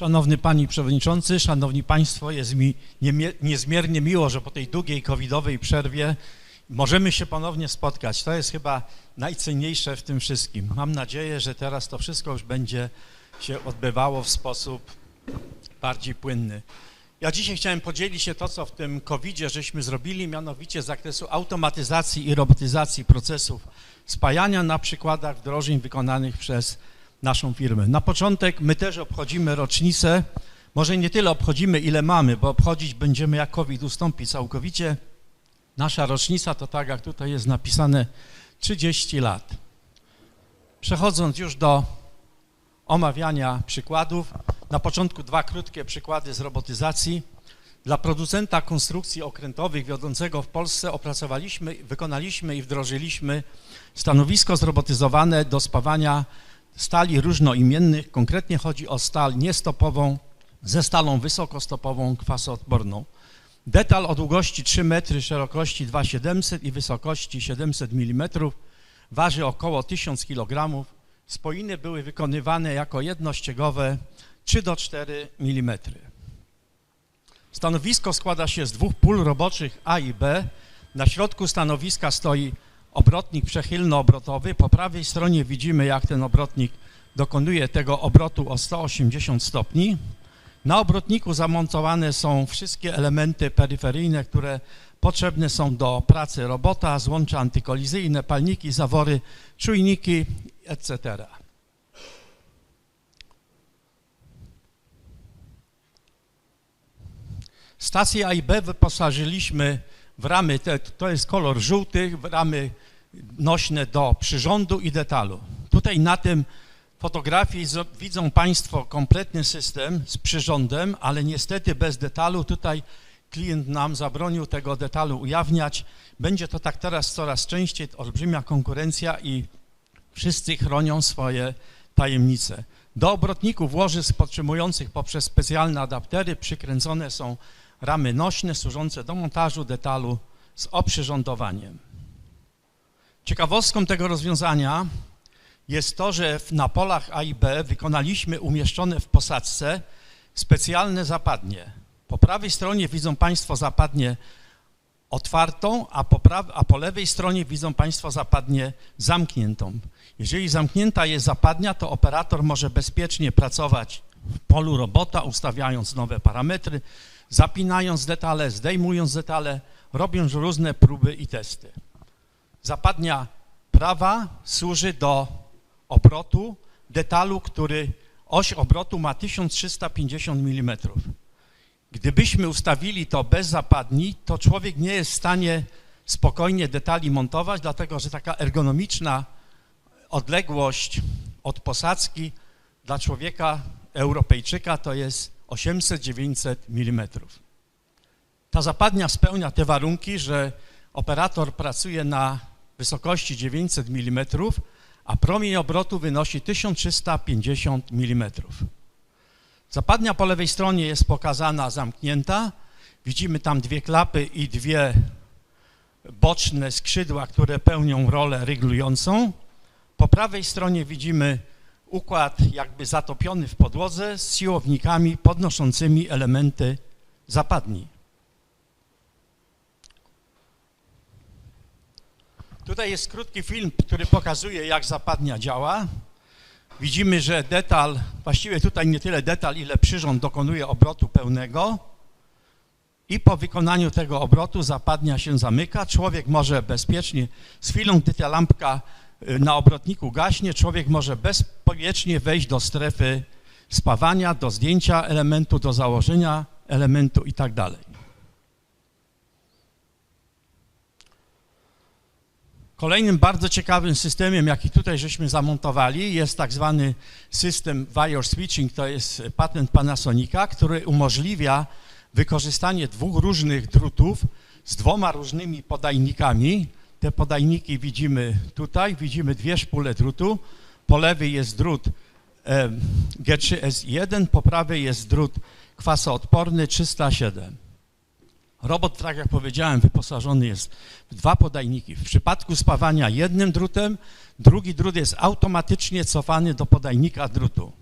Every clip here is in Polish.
Szanowny Panie Przewodniczący, Szanowni Państwo, jest mi niezmiernie miło, że po tej długiej covidowej przerwie możemy się ponownie spotkać. To jest chyba najcenniejsze w tym wszystkim. Mam nadzieję, że teraz to wszystko już będzie się odbywało w sposób bardziej płynny. Ja dzisiaj chciałem podzielić się to, co w tym covidzie żeśmy zrobili, mianowicie z zakresu automatyzacji i robotyzacji procesów spajania na przykładach wdrożeń wykonanych przez naszą firmę. Na początek my też obchodzimy rocznicę, może nie tyle obchodzimy, ile mamy, bo obchodzić będziemy jak COVID ustąpi całkowicie. Nasza rocznica to tak, jak tutaj jest napisane, 30 lat. Przechodząc już do omawiania przykładów, na początku dwa krótkie przykłady z robotyzacji. Dla producenta konstrukcji okrętowych wiodącego w Polsce opracowaliśmy, wykonaliśmy i wdrożyliśmy stanowisko zrobotyzowane do spawania stali różnoimiennych. Konkretnie chodzi o stal niestopową ze stalą wysokostopową kwasoodporną. Detal o długości 3 metry, szerokości 2700 i wysokości 700 mm waży około 1000 kg. Spoiny były wykonywane jako jednościegowe 3 do 4 mm. Stanowisko składa się z dwóch pól roboczych A i B. Na środku stanowiska stoi obrotnik przechylno-obrotowy. Po prawej stronie widzimy, jak ten obrotnik dokonuje tego obrotu o 180 stopni. Na obrotniku zamontowane są wszystkie elementy peryferyjne, które potrzebne są do pracy robota, złącza antykolizyjne, palniki, zawory, czujniki, etc. Stację A i B wyposażyliśmy w ramy, te, to jest kolor żółty, w ramy nośne do przyrządu i detalu. Tutaj na tym fotografii widzą Państwo kompletny system z przyrządem, ale niestety bez detalu. Tutaj klient nam zabronił tego detalu ujawniać. Będzie to tak teraz coraz częściej, olbrzymia konkurencja i wszyscy chronią swoje tajemnice. Do obrotników łożysk podtrzymujących poprzez specjalne adaptery przykręcone są ramy nośne służące do montażu detalu z oprzyrządowaniem. Ciekawostką tego rozwiązania jest to, że na polach A i B wykonaliśmy umieszczone w posadzce specjalne zapadnie. Po prawej stronie widzą Państwo zapadnię otwartą, a po, a po lewej stronie widzą Państwo zapadnię zamkniętą. Jeżeli zamknięta jest zapadnia, to operator może bezpiecznie pracować w polu robota, ustawiając nowe parametry, zapinając detale, zdejmując detale, robiąc różne próby i testy. Zapadnia prawa służy do obrotu detalu, który oś obrotu ma 1350 mm. Gdybyśmy ustawili to bez zapadni, to człowiek nie jest w stanie spokojnie detali montować, dlatego że taka ergonomiczna odległość od posadzki dla człowieka Europejczyka to jest 800-900 mm. Ta zapadnia spełnia te warunki, że operator pracuje na wysokości 900 mm, a promień obrotu wynosi 1350 mm. Zapadnia po lewej stronie jest pokazana zamknięta. Widzimy tam dwie klapy i dwie boczne skrzydła, które pełnią rolę ryglującą. Po prawej stronie widzimy układ jakby zatopiony w podłodze z siłownikami podnoszącymi elementy zapadni. Tutaj jest krótki film, który pokazuje, jak zapadnia działa. Widzimy, że detal, właściwie tutaj nie tyle detal, ile przyrząd dokonuje obrotu pełnego i po wykonaniu tego obrotu zapadnia się zamyka. Człowiek może bezpiecznie, z chwilą, gdy ta lampka y, na obrotniku gaśnie, człowiek może bezpowiecznie wejść do strefy spawania, do zdjęcia elementu, do założenia elementu i tak dalej. Kolejnym bardzo ciekawym systemem, jaki tutaj żeśmy zamontowali, jest tak zwany system wire switching, to jest patent Panasonica, który umożliwia wykorzystanie dwóch różnych drutów z dwoma różnymi podajnikami. Te podajniki widzimy tutaj, widzimy dwie szpule drutu. Po lewej jest drut e, G3S1, po prawej jest drut kwasoodporny 307. Robot, tak jak powiedziałem, wyposażony jest w dwa podajniki. W przypadku spawania jednym drutem, drugi drut jest automatycznie cofany do podajnika drutu.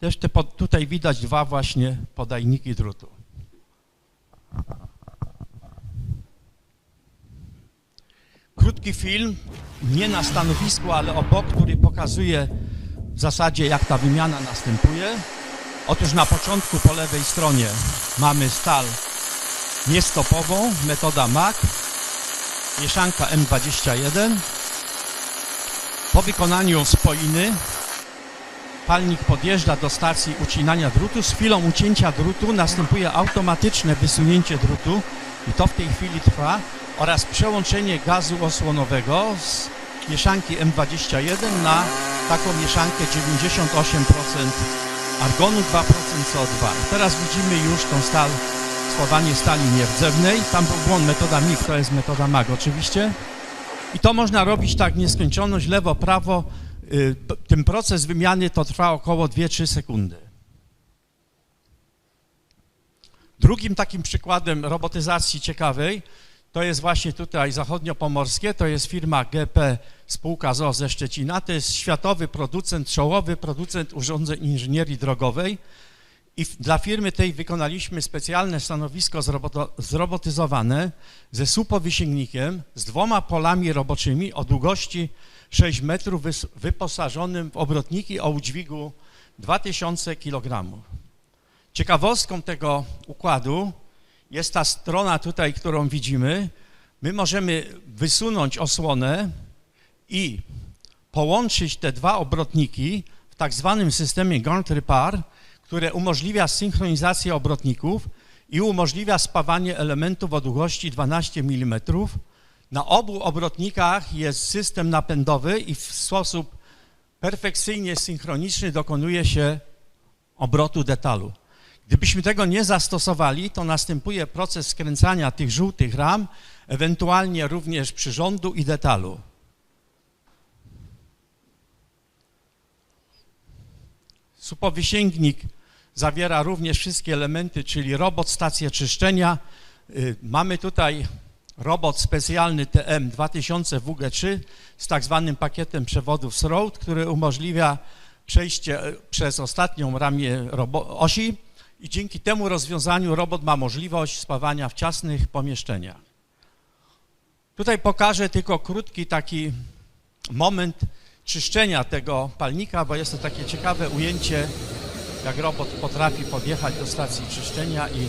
Też te, pod- tutaj widać dwa właśnie podajniki drutu. Krótki film, nie na stanowisku, ale obok, który pokazuje w zasadzie jak ta wymiana następuje. Otóż na początku po lewej stronie mamy stal niestopową, metoda MAC, mieszanka M21. Po wykonaniu spoiny palnik podjeżdża do stacji ucinania drutu. Z chwilą ucięcia drutu następuje automatyczne wysunięcie drutu i to w tej chwili trwa oraz przełączenie gazu osłonowego z mieszanki M21 na taką mieszankę 98% argonu, 2% CO2. I teraz widzimy już tą stal, słowanie stali nierdzewnej. Tam był błąd, metoda MIG, to jest metoda MAG oczywiście. I to można robić tak nieskończoność, lewo, prawo. Y, Ten proces wymiany to trwa około 2-3 sekundy. Drugim takim przykładem robotyzacji ciekawej to jest właśnie tutaj zachodniopomorskie, to jest firma GP spółka ZO ze Szczecina, to jest światowy producent, czołowy producent urządzeń inżynierii drogowej i dla firmy tej wykonaliśmy specjalne stanowisko zroboto, zrobotyzowane ze słupowysięgnikiem z dwoma polami roboczymi o długości 6 metrów wys- wyposażonym w obrotniki o udźwigu 2000 kg. Ciekawostką tego układu jest ta strona tutaj, którą widzimy. My możemy wysunąć osłonę i połączyć te dwa obrotniki w tak zwanym systemie Gauntry Par, które umożliwia synchronizację obrotników i umożliwia spawanie elementów o długości 12 mm. Na obu obrotnikach jest system napędowy i w sposób perfekcyjnie synchroniczny dokonuje się obrotu detalu. Gdybyśmy tego nie zastosowali, to następuje proces skręcania tych żółtych ram, ewentualnie również przyrządu i detalu. Supowysięgnik zawiera również wszystkie elementy, czyli robot, stację czyszczenia. Y, Mamy tutaj robot specjalny TM 2000 WG3 z tak zwanym pakietem przewodów SROAD, który umożliwia przejście e, przez ostatnią ramię osi i dzięki temu rozwiązaniu robot ma możliwość spawania w ciasnych pomieszczeniach. Tutaj pokażę tylko krótki taki moment czyszczenia tego palnika, bo jest to takie ciekawe ujęcie, jak robot potrafi podjechać do stacji czyszczenia i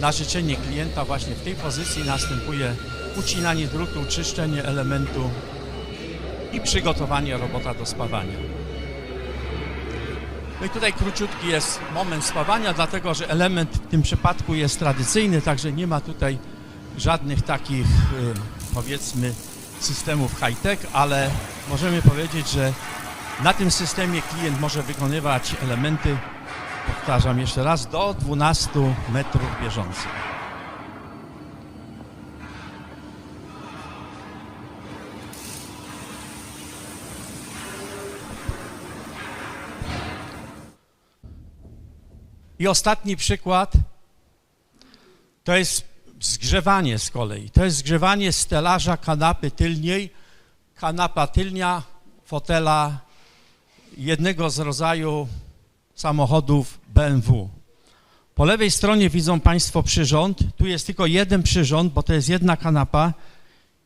na życzenie klienta właśnie w tej pozycji następuje ucinanie drutu, czyszczenie elementu i przygotowanie robota do spawania. No i tutaj króciutki jest moment spawania, dlatego że element w tym przypadku jest tradycyjny, także nie ma tutaj żadnych takich y, powiedzmy systemów high-tech, ale możemy powiedzieć, że na tym systemie klient może wykonywać elementy, powtarzam jeszcze raz, do 12 metrów bieżących. I ostatni przykład to jest zgrzewanie z kolei. To jest zgrzewanie stelaża kanapy tylniej. Kanapa tylnia fotela jednego z rodzaju samochodów BMW. Po lewej stronie widzą Państwo przyrząd. Tu jest tylko jeden przyrząd, bo to jest jedna kanapa.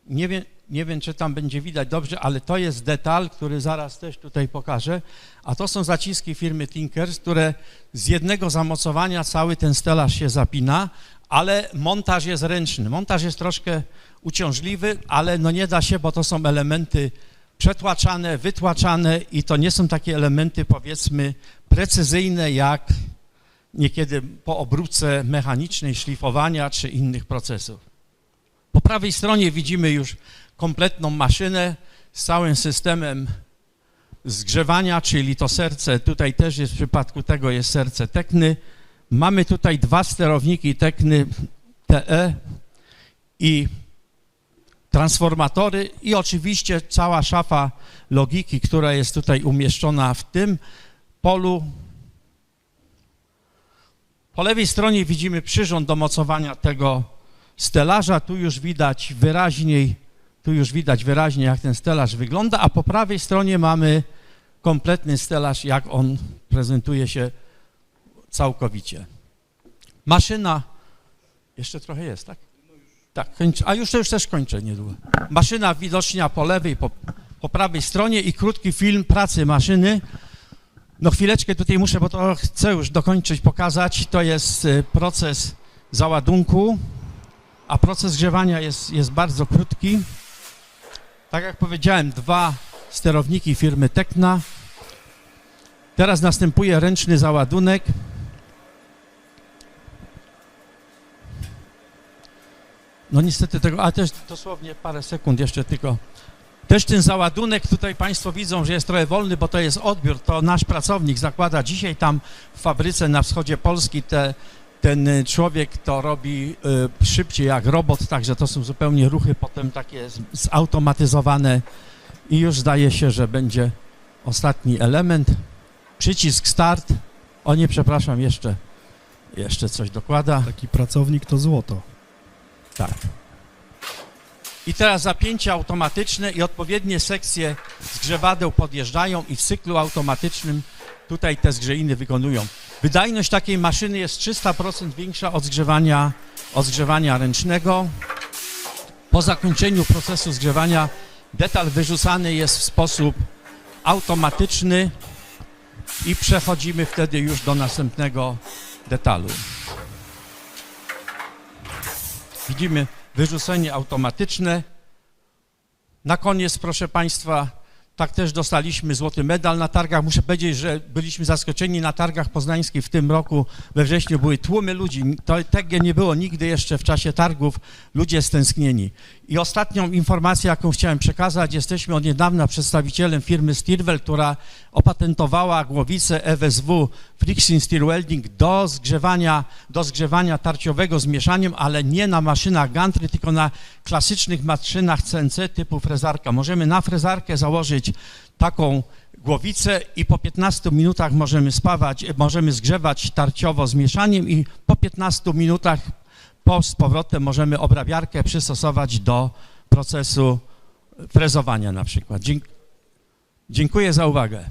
Nie wiem, nie wiem, czy tam będzie widać dobrze, ale to jest detal, który zaraz też tutaj pokażę. A to są zaciski firmy Tinkers, które z jednego zamocowania cały ten stelaż się zapina, ale montaż jest ręczny. Montaż jest troszkę uciążliwy, ale no nie da się, bo to są elementy przetłaczane, wytłaczane i to nie są takie elementy powiedzmy precyzyjne jak niekiedy po obróbce mechanicznej, szlifowania czy innych procesów. Po prawej stronie widzimy już kompletną maszynę z całym systemem zgrzewania, czyli to serce, tutaj też jest w przypadku tego jest serce Tekny. Mamy tutaj dwa sterowniki Tekny TE i transformatory i oczywiście cała szafa logiki, która jest tutaj umieszczona w tym polu. Po lewej stronie widzimy przyrząd do mocowania tego stelaża. Tu już widać wyraźniej, tu już widać wyraźnie, jak ten stelaż wygląda, a po prawej stronie mamy kompletny stelaż, jak on prezentuje się całkowicie. Maszyna, jeszcze trochę jest, tak? Tak, a już, już też kończę niedługo. Maszyna widocznia po lewej, po, po prawej stronie i krótki film pracy maszyny. No chwileczkę tutaj muszę, bo to chcę już dokończyć, pokazać. To jest y, proces załadunku, a proces grzewania jest, jest bardzo krótki. Tak jak powiedziałem, dwa sterowniki firmy Tekna. Teraz następuje ręczny załadunek. No niestety tego, a też dosłownie parę sekund jeszcze tylko. Też ten załadunek, tutaj Państwo widzą, że jest trochę wolny, bo to jest odbiór, to nasz pracownik zakłada dzisiaj tam w fabryce na wschodzie Polski te, ten y, człowiek to robi y, szybciej jak robot, także to są zupełnie ruchy potem takie zautomatyzowane i już zdaje się, że będzie ostatni element. Przycisk start. O nie, przepraszam, jeszcze, jeszcze coś dokłada. Taki pracownik to złoto. Tak. I teraz zapięcie automatyczne i odpowiednie sekcje zgrzewadeł podjeżdżają i w cyklu automatycznym tutaj te zgrzeiny wykonują. Wydajność takiej maszyny jest 300% większa od zgrzewania, od zgrzewania ręcznego. Po zakończeniu procesu zgrzewania detal wyrzucany jest w sposób automatyczny i przechodzimy wtedy już do następnego detalu. Widzimy wyrzucenie automatyczne. Na koniec, proszę Państwa, tak też dostaliśmy złoty medal na targach. Muszę powiedzieć, że byliśmy zaskoczeni na targach poznańskich w tym roku. We wrześniu były tłumy ludzi. To, tego nie było nigdy jeszcze w czasie targów. Ludzie stęsknieni. I ostatnią informację, jaką chciałem przekazać, jesteśmy od niedawna przedstawicielem firmy Stirwell, która opatentowała głowicę EWSW Friction Stir Welding do zgrzewania, do zgrzewania tarciowego z mieszaniem, ale nie na maszynach gantry, tylko na klasycznych maszynach CNC typu frezarka. Możemy na frezarkę założyć taką głowicę i po 15 minutach możemy spawać, możemy zgrzewać tarciowo z mieszaniem i po 15 minutach po z powrotem możemy obrabiarkę przystosować do procesu frezowania na przykład. Dzięk- Dziękuję za uwagę.